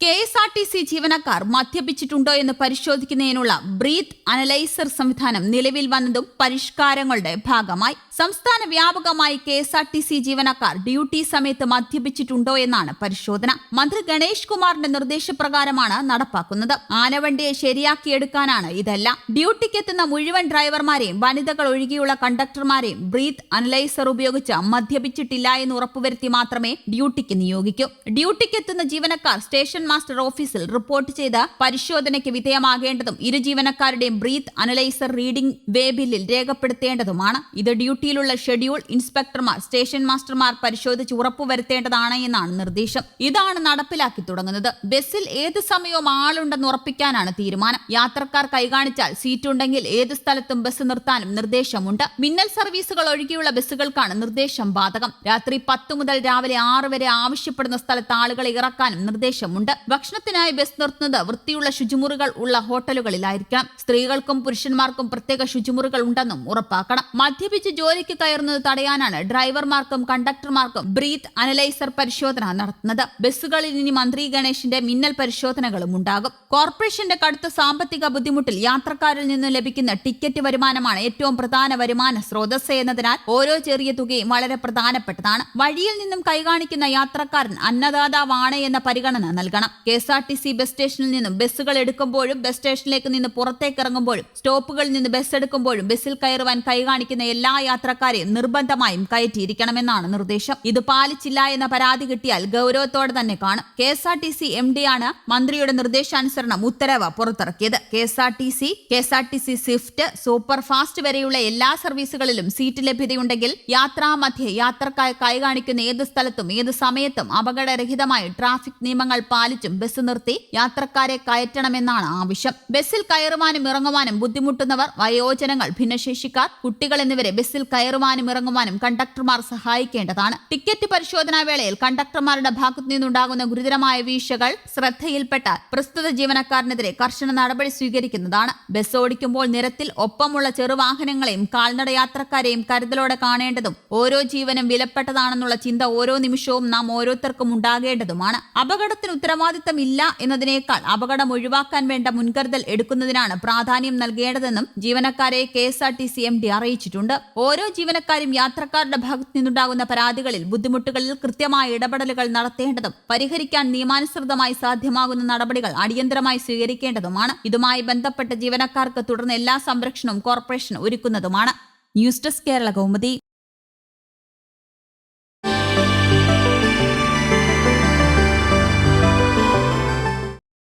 K S R T C ജീവനക്കാർ മദ്യപിച്ചിട്ടുണ്ടോ എന്ന് പരിശോധിക്കുന്നതിനുള്ള ബ്രീത്ത് അനലൈസർ സംവിധാനം നിലവിൽ വന്നതും പരിഷ്കാരങ്ങളുടെ ഭാഗമായി. സംസ്ഥാന വ്യാപകമായി K S R T C ജീവനക്കാർ ഡ്യൂട്ടി സമയത്ത് മദ്യപിച്ചിട്ടുണ്ടോ എന്നാണ് പരിശോധന. മന്ത്രി ഗണേഷ് കുമാറിന്റെ നിർദ്ദേശപ്രകാരമാണ് നടപ്പാക്കുന്നത്. ആനവണ്ടിയെ ശരിയാക്കിയെടുക്കാനാണ് ഇതെല്ലാം. ഡ്യൂട്ടിക്കെത്തുന്ന മുഴുവൻ ഡ്രൈവർമാരെയും വനിതകൾ ഒഴികെയുള്ള കണ്ടക്ടർമാരെയും ബ്രീത്ത് അനലൈസർ ഉപയോഗിച്ച് മദ്യപിച്ചിട്ടില്ല എന്ന് ഉറപ്പുവരുത്തി മാത്രമേ ഡ്യൂട്ടിക്ക് നിയോഗിക്കൂ. ഡ്യൂട്ടിക്കെത്തുന്ന ജീവനക്കാർ സ്റ്റേഷൻ മാസ്റ്റർ ഓഫീസിൽ റിപ്പോർട്ട് ചെയ്ത് പരിശോധനയ്ക്ക് വിധേയമാകേണ്ടതും ഇരു ജീവനക്കാരുടെയും ബ്രീത്ത് അനലൈസർ റീഡിംഗ് വേ ബില്ലിൽ രേഖപ്പെടുത്തേണ്ടതുമാണ്. ഇത് ഡ്യൂട്ടിയിലുള്ള ഷെഡ്യൂൾ ഇൻസ്പെക്ടർമാർ സ്റ്റേഷൻ മാസ്റ്റർമാർ പരിശോധിച്ച് ഉറപ്പുവരുത്തേണ്ടതാണ് എന്നാണ് നിർദ്ദേശം. ഇതാണ് നടപ്പിലാക്കി തുടങ്ങുന്നത്. ബസ്സിൽ ഏത് സമയവും ആളുണ്ടെന്ന് ഉറപ്പിക്കാനാണ് തീരുമാനം. യാത്രക്കാർ കൈകാണിച്ചാൽ സീറ്റുണ്ടെങ്കിൽ ഏത് സ്ഥലത്തും ബസ് നിർത്താനും നിർദ്ദേശമുണ്ട്. മിന്നൽ സർവീസുകൾ ഒഴികെയുള്ള ബസ്സുകൾക്കാണ് നിർദ്ദേശം ബാധകം. രാത്രി പത്ത് മുതൽ രാവിലെ ആറ് വരെ ആവശ്യപ്പെടുന്ന സ്ഥലത്ത് ആളുകളെ ഇറക്കാനും നിർദ്ദേശമുണ്ട്. ഭക്ഷണത്തിനായി ബസ് നിർത്തുന്നത് വൃത്തിയുള്ള ശുചിമുറികൾ ഉള്ള ഹോട്ടലുകളിലായിരിക്കാം. സ്ത്രീകൾക്കും പുരുഷന്മാർക്കും പ്രത്യേക ശുചിമുറികൾ ഉണ്ടെന്നും ഉറപ്പാക്കണം. മദ്യപിച്ച് ജോലിക്ക് കയറുന്നത് തടയാനാണ് ഡ്രൈവർമാർക്കും കണ്ടക്ടർമാർക്കും ബ്രീത്ത് അനലൈസർ പരിശോധന നടത്തുന്നത്. ബസ്സുകളിൽ ഇനി മന്ത്രി ഗണേഷിന്റെ മിന്നൽ പരിശോധനകളും ഉണ്ടാകും. കോർപ്പറേഷന്റെ കടുത്ത സാമ്പത്തിക ബുദ്ധിമുട്ടിൽ യാത്രക്കാരിൽ നിന്ന് ലഭിക്കുന്ന ടിക്കറ്റ് വരുമാനമാണ് ഏറ്റവും പ്രധാന വരുമാന സ്രോതസ് എന്നതിനാൽ ഓരോ ചെറിയ തുകയും വളരെ പ്രധാനപ്പെട്ടതാണ്. വഴിയിൽ നിന്നും കൈകാണിക്കുന്ന യാത്രക്കാരൻ അന്നദാതാവാണ് എന്ന പരിഗണന നൽകണം. K S R T C bus സ്റ്റേഷനിൽ നിന്നും ബസ്സുകൾ എടുക്കുമ്പോഴും ബസ് സ്റ്റേഷനിലേക്ക് നിന്ന് പുറത്തേക്ക് ഇറങ്ങുമ്പോഴും സ്റ്റോപ്പുകളിൽ നിന്ന് ബസ് എടുക്കുമ്പോഴും ബസ്സിൽ കയറുവാൻ കൈകാണിക്കുന്ന എല്ലാ യാത്രക്കാരെയും നിർബന്ധമായും കയറ്റിയിരിക്കണമെന്നാണ് നിർദ്ദേശം. ഇത് പാലിച്ചില്ല എന്ന പരാതി കിട്ടിയാൽ ഗൗരവത്തോടെ തന്നെ കാണും. K S R T C M D ആണ് മന്ത്രിയുടെ നിർദ്ദേശാനുസരണം ഉത്തരവ് പുറത്തിറക്കിയത്. K S R T C K S R T C swift super fast വരെയുള്ള എല്ലാ സർവീസുകളിലും സീറ്റ് ലഭ്യതയുണ്ടെങ്കിൽ യാത്രാമധ്യേ യാത്രക്കാരെ കൈകാണിക്കുന്ന ഏത് സ്ഥലത്തും ഏത് സമയത്തും അപകടരഹിതമായി ട്രാഫിക് നിയമങ്ങൾ പാലിച്ചും ബസ് നിർത്തി യാത്രക്കാരെ കയറ്റണമെന്നാണ് ആവശ്യം. ബസ്സിൽ കയറുവാനും ഇറങ്ങുവാനും ബുദ്ധിമുട്ടുന്നവർ വയോജനങ്ങൾ ഭിന്നശേഷിക്കാർ കുട്ടികൾ എന്നിവരെ ബസ്സിൽ കയറുവാനും ഇറങ്ങുവാനും കണ്ടക്ടർമാർ സഹായിക്കേണ്ടതാണ്. ടിക്കറ്റ് പരിശോധനാ വേളയിൽ കണ്ടക്ടർമാരുടെ ഭാഗത്തു നിന്നുണ്ടാകുന്ന ഗുരുതരമായ വീഴ്ചകൾ ശ്രദ്ധയിൽപ്പെട്ടാൽ പ്രസ്തുത ജീവനക്കാരനെതിരെ കർശന നടപടി സ്വീകരിക്കുന്നതാണ്. ബസ് ഓടിക്കുമ്പോൾ നിരത്തിൽ ഒപ്പമുള്ള ചെറുവാഹനങ്ങളെയും കാൽനട യാത്രക്കാരെയും കരുതലോടെ കാണേണ്ടതും ഓരോ ജീവനും വിലപ്പെട്ടതാണെന്നുള്ള ചിന്ത ഓരോ നിമിഷവും നാം ഓരോരുത്തർക്കും ഉണ്ടാകേണ്ടതുമാണ്. അപകടത്തിന് ഉത്തരവാദിത്തം ഇല്ല എന്നതിനേക്കാൾ അപകടം ഒഴിവാക്കാൻ വേണ്ട മുൻകരുതൽ എടുക്കുന്നതിനാണ് പ്രാധാന്യം നൽകേണ്ടതെന്നും ജീവനക്കാരെ K S R T C M D അറിയിച്ചിട്ടുണ്ട്. ഓരോ ജീവനക്കാരും യാത്രക്കാരുടെ ഭാഗത്തു നിന്നുണ്ടാകുന്ന പരാതികളിൽ ബുദ്ധിമുട്ടുകളിൽ കൃത്യമായ ഇടപെടലുകൾ നടത്തേണ്ടതും പരിഹരിക്കാൻ നിയമാനുസൃതമായി സാധ്യമാകുന്ന നടപടികൾ അടിയന്തരമായി സ്വീകരിക്കേണ്ടതുമാണ്. ഇതുമായി ബന്ധപ്പെട്ട ജീവനക്കാർക്ക് തുടർന്ന് എല്ലാ സംരക്ഷണവും corporation ഒരുക്കുന്നതുമാണ്. News desk Kerala Kaumudi.